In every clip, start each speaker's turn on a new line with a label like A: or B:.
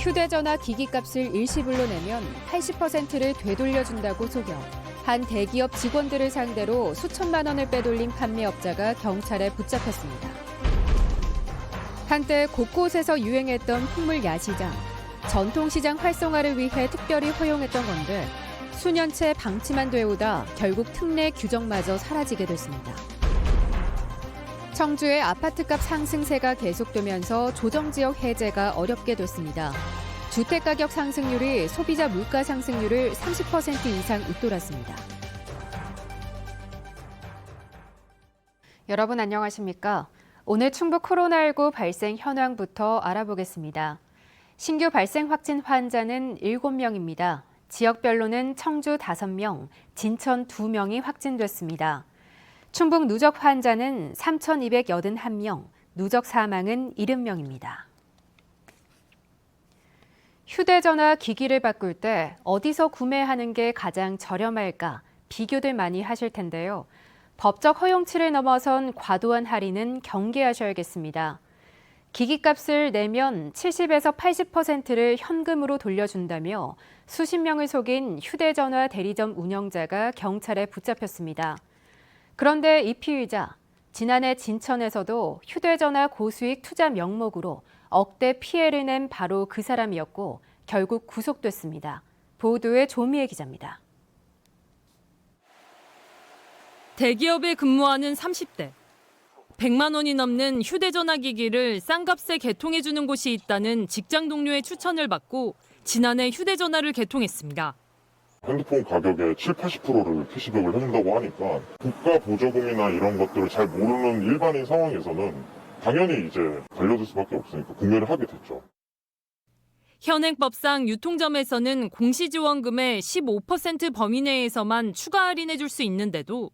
A: 휴대전화 기기값을 일시불로 내면 80%를 되돌려준다고 속여 한 대기업 직원들을 상대로 수천만 원을 빼돌린 판매업자가 경찰에 붙잡혔습니다. 한때 곳곳에서 유행했던 풍물 야시장, 전통시장 활성화를 위해 특별히 허용했던 건데 수년째 방치만 되오다 결국 특례 규정마저 사라지게 됐습니다. 청주의 아파트값 상승세가 계속되면서 조정지역 해제가 어렵게 됐습니다. 주택가격 상승률이 소비자 물가 상승률을 30% 이상 웃돌았습니다. 여러분 안녕하십니까? 오늘 충북 코로나19 발생 현황부터 알아보겠습니다. 신규 발생 확진 환자는 7명입니다. 지역별로는 청주 5명, 진천 2명이 확진됐습니다. 충북 누적 환자는 3,281명, 누적 사망은 70명입니다. 휴대전화 기기를 바꿀 때 어디서 구매하는 게 가장 저렴할까 비교들 많이 하실 텐데요. 법적 허용치를 넘어선 과도한 할인은 경계하셔야겠습니다. 기기값을 내면 70에서 80%를 현금으로 돌려준다며 수십 명을 속인 휴대전화 대리점 운영자가 경찰에 붙잡혔습니다. 그런데 이 피의자, 지난해 진천에서도 휴대전화 고수익 투자 명목으로 억대 피해를 낸 바로 그 사람이었고 결국 구속됐습니다. 보도에 조미애 기자입니다.
B: 대기업에 근무하는 30대. 100만 원이 넘는 휴대전화 기기를 싼 값에 개통해주는 곳이 있다는 직장 동료의 추천을 받고 지난해 휴대전화를 개통했습니다.
C: 핸드폰 가격의 7, 80%를 캐시백을 해준다고 하니까 국가 보조금이나 이런 것들을 잘 모르는 일반인 상황에서는 당연히 이제 달려들 수밖에 없으니까 구매를 하게 됐죠.
B: 현행법상 유통점에서는 공시지원금의 15% 범위 내에서만 추가 할인해 줄 수 있는데도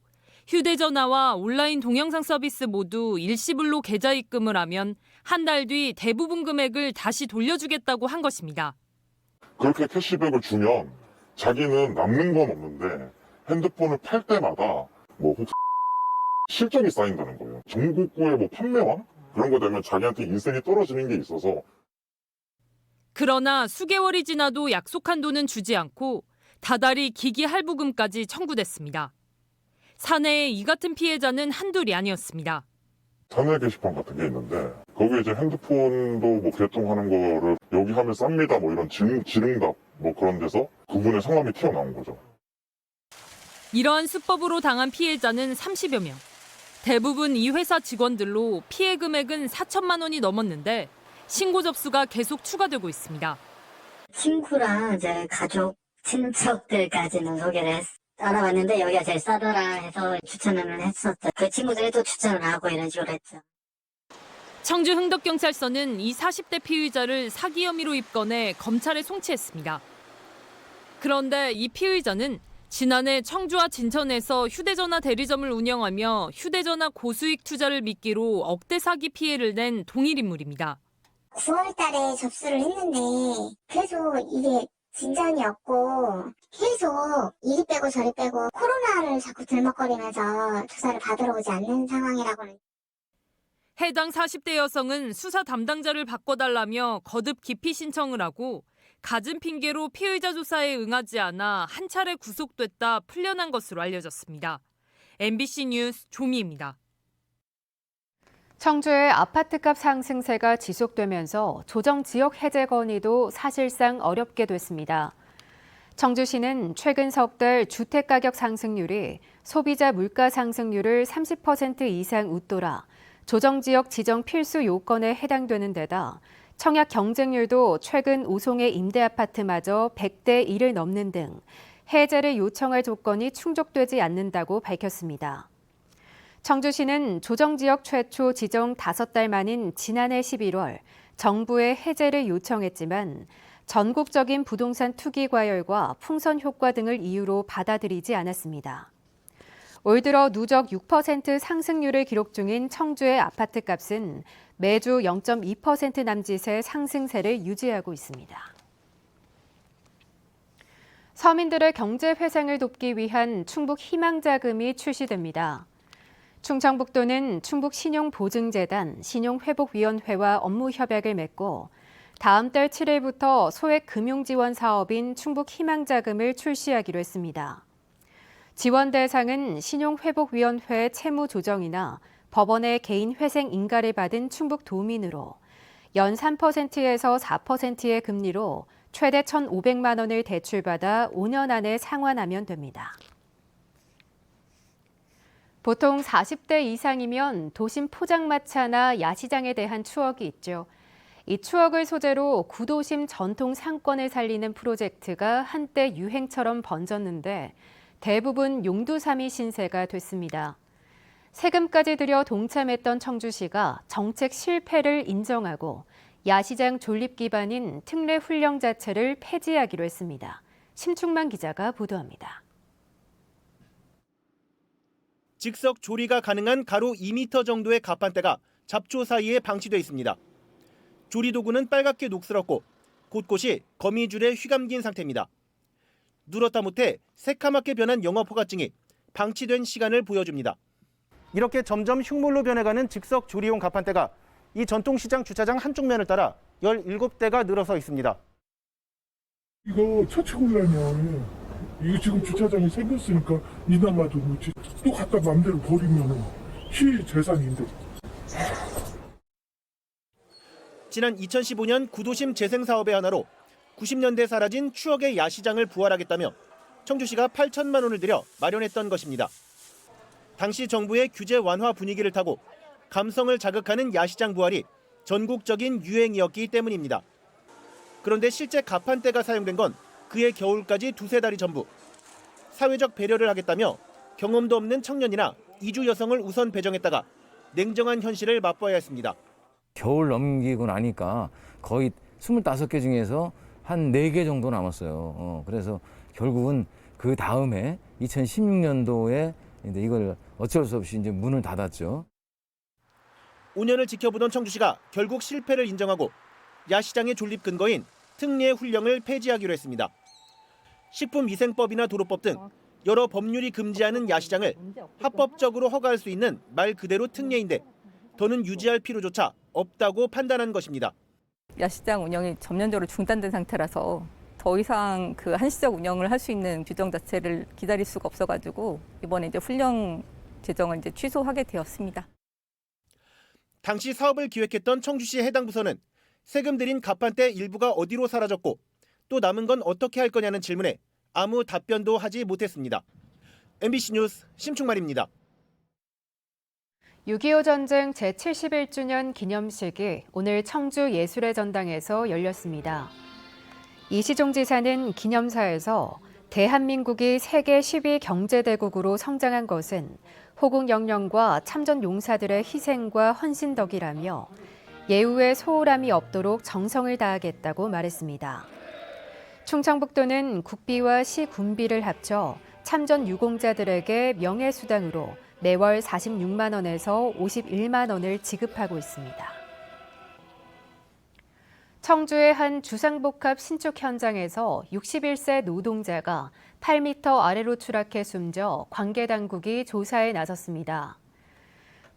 B: 휴대전화와 온라인 동영상 서비스 모두 일시불로 계좌 입금을 하면 한 달 뒤 대부분 금액을 다시 돌려주겠다고 한 것입니다.
C: 그렇게 캐시백을 주면 자기는 남는 건 없는데 핸드폰을 팔 때마다 뭐 혹시 실적이 쌓인다는 거예요. 전국구의 뭐 판매왕? 그런 거 되면 자기한테 인생이 떨어지는 게 있어서
B: 그러나 수개월이 지나도 약속한 돈은 주지 않고 다달이 기기 할부금까지 청구됐습니다. 사내의 이 같은 피해자는 한둘이 아니었습니다.
C: 사내 게시판 같은 게 있는데 거기 이제 핸드폰도 뭐 개통하는 거를 여기 하면 쌉니다 뭐 이런 지능, 지능답 뭐 그런 데서 그분의 성함이 튀어나온 거죠.
B: 이러한 수법으로 당한 피해자는 30여 명. 대부분 이 회사 직원들로 피해 금액은 4천만 원이 넘었는데 신고 접수가 계속 추가되고 있습니다.
D: 친구랑 이제 가족, 친척들까지는 소개를 했, 알아봤는데 여기가 제일 싸더라 해서 추천을 했었죠. 그 친구들이 또 추천을 하고 이런 식으로 했죠.
B: 청주 흥덕경찰서는 이 40대 피의자를 사기 혐의로 입건해 검찰에 송치했습니다. 그런데 이 피의자는 지난해 청주와 진천에서 휴대전화 대리점을 운영하며 휴대전화 고수익 투자를 미끼로 억대 사기 피해를 낸 동일 인물입니다.
E: 9월 달에 접수를 했는데 계속 이게 진전이 없고 계속 이리 빼고 저리 빼고 코로나를 자꾸 들먹거리면서 조사를 받으러 오지 않는 상황이라고는
B: 해당 40대 여성은 수사 담당자를 바꿔달라며 거듭 기피 신청을 하고 갖은 핑계로 피의자 조사에 응하지 않아 한 차례 구속됐다 풀려난 것으로 알려졌습니다. MBC 뉴스 조미입니다.
A: 청주의 아파트값 상승세가 지속되면서 조정 지역 해제 건의도 사실상 어렵게 됐습니다. 청주시는 최근 석 달 주택가격 상승률이 소비자 물가 상승률을 30% 이상 웃돌아 조정지역 지정 필수 요건에 해당되는 데다 청약 경쟁률도 최근 우송의 임대 아파트마저 100대 1을 넘는 등 해제를 요청할 조건이 충족되지 않는다고 밝혔습니다. 청주시는 조정지역 최초 지정 5달 만인 지난해 11월 정부에 해제를 요청했지만 전국적인 부동산 투기 과열과 풍선 효과 등을 이유로 받아들이지 않았습니다. 올 들어 누적 6% 상승률을 기록 중인 청주의 아파트 값은 매주 0.2% 남짓의 상승세를 유지하고 있습니다. 서민들의 경제 회생을 돕기 위한 충북 희망자금이 출시됩니다. 충청북도는 충북신용보증재단, 신용회복위원회와 업무 협약을 맺고 다음 달 7일부터 소액 금융 지원 사업인 충북 희망자금을 출시하기로 했습니다. 지원 대상은 신용회복위원회 채무 조정이나 법원의 개인 회생 인가를 받은 충북 도민으로 연 3%에서 4%의 금리로 최대 1,500만 원을 대출받아 5년 안에 상환하면 됩니다. 보통 40대 이상이면 도심 포장마차나 야시장에 대한 추억이 있죠. 이 추억을 소재로 구도심 전통 상권을 살리는 프로젝트가 한때 유행처럼 번졌는데 대부분 용두삼이 신세가 됐습니다. 세금까지 들여 동참했던 청주시가 정책 실패를 인정하고 야시장 존립 기반인 특례 훈령 자체를 폐지하기로 했습니다. 심충만 기자가 보도합니다.
F: 즉석 조리가 가능한 가로 2m 정도의 가판대가 잡초 사이에 방치돼 있습니다. 조리 도구는 빨갛게 녹슬었고 곳곳이 거미줄에 휘감긴 상태입니다. 누렇다 못해 새카맣게 변한 영업 허가증이 방치된 시간을 보여줍니다. 이렇게 점점 흉물로 변해가는 즉석 조리용 가판대가 이 전통시장 주차장 한쪽 면을 따라 17대가 늘어서 있습니다.
G: 이거 처치곤란이야. 이거 지금 주차장이 생겼으니까 이나마도 그렇지. 또 갖다 맘대로 버리면 시 재산인데.
F: 지난 2015년 구도심 재생 사업의 하나로 90년대 사라진 추억의 야시장을 부활하겠다며 청주시가 8천만 원을 들여 마련했던 것입니다. 당시 정부의 규제 완화 분위기를 타고 감성을 자극하는 야시장 부활이 전국적인 유행이었기 때문입니다. 그런데 실제 가판대가 사용된 건 그해 겨울까지 두세 달이 전부. 사회적 배려를 하겠다며 경험도 없는 청년이나 이주 여성을 우선 배정했다가 냉정한 현실을 맛봐야 했습니다.
H: 겨울 넘기고 나니까 거의 25개 중에서 한 4개 정도 남았어요. 어, 그래서 결국은 그 다음에 2016년도에 이제 이걸 어쩔 수 없이 이제 문을 닫았죠.
F: 5년을 지켜보던 청주시가 결국 실패를 인정하고 야시장의 존립 근거인 특례 훈령을 폐지하기로 했습니다. 식품위생법이나 도로법 등 여러 법률이 금지하는 야시장을 합법적으로 허가할 수 있는 말 그대로 특례인데 더는 유지할 필요조차 없다고 판단한 것입니다.
I: 야시장 운영이 전면적으로 중단된 상태라서 더 이상 그 한시적 운영을 할 수 있는 규정 자체를 기다릴 수가 없어가지고 이번에 이제 훈령 제정을 이제 취소하게 되었습니다.
F: 당시 사업을 기획했던 청주시 해당 부서는 세금 들인 가판대 일부가 어디로 사라졌고 또 남은 건 어떻게 할 거냐는 질문에 아무 답변도 하지 못했습니다. MBC 뉴스 심충말입니다.
A: 6.25 전쟁 제71주년 기념식이 오늘 청주 예술의 전당에서 열렸습니다. 이시종 지사는 기념사에서 대한민국이 세계 10위 경제대국으로 성장한 것은 호국 영령과 참전 용사들의 희생과 헌신 덕이라며 예우의 소홀함이 없도록 정성을 다하겠다고 말했습니다. 충청북도는 국비와 시 군비를 합쳐 참전 유공자들에게 명예수당으로 매월 46만 원에서 51만 원을 지급하고 있습니다. 청주의 한 주상복합 신축 현장에서 61세 노동자가 8m 아래로 추락해 숨져 관계 당국이 조사에 나섰습니다.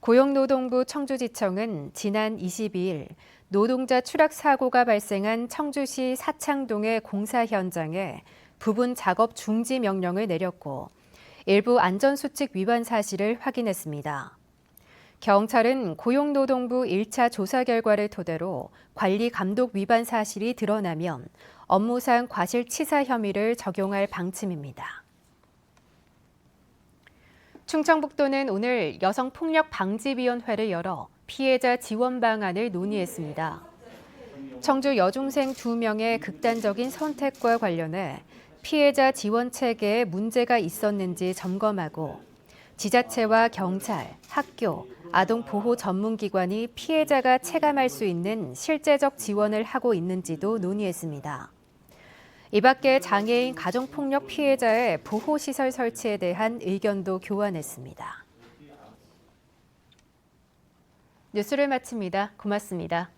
A: 고용노동부 청주지청은 지난 22일 노동자 추락 사고가 발생한 청주시 사창동의 공사 현장에 부분 작업 중지 명령을 내렸고 일부 안전수칙 위반 사실을 확인했습니다. 경찰은 고용노동부 1차 조사 결과를 토대로 관리 감독 위반 사실이 드러나면 업무상 과실치사 혐의를 적용할 방침입니다. 충청북도는 오늘 여성폭력방지위원회를 열어 피해자 지원 방안을 논의했습니다. 청주 여중생 2명의 극단적인 선택과 관련해 피해자 지원 체계에 문제가 있었는지 점검하고 지자체와 경찰, 학교, 아동보호 전문기관이 피해자가 체감할 수 있는 실제적 지원을 하고 있는지도 논의했습니다. 이 밖에 장애인 가정폭력 피해자의 보호시설 설치에 대한 의견도 교환했습니다. 뉴스를 마칩니다. 고맙습니다.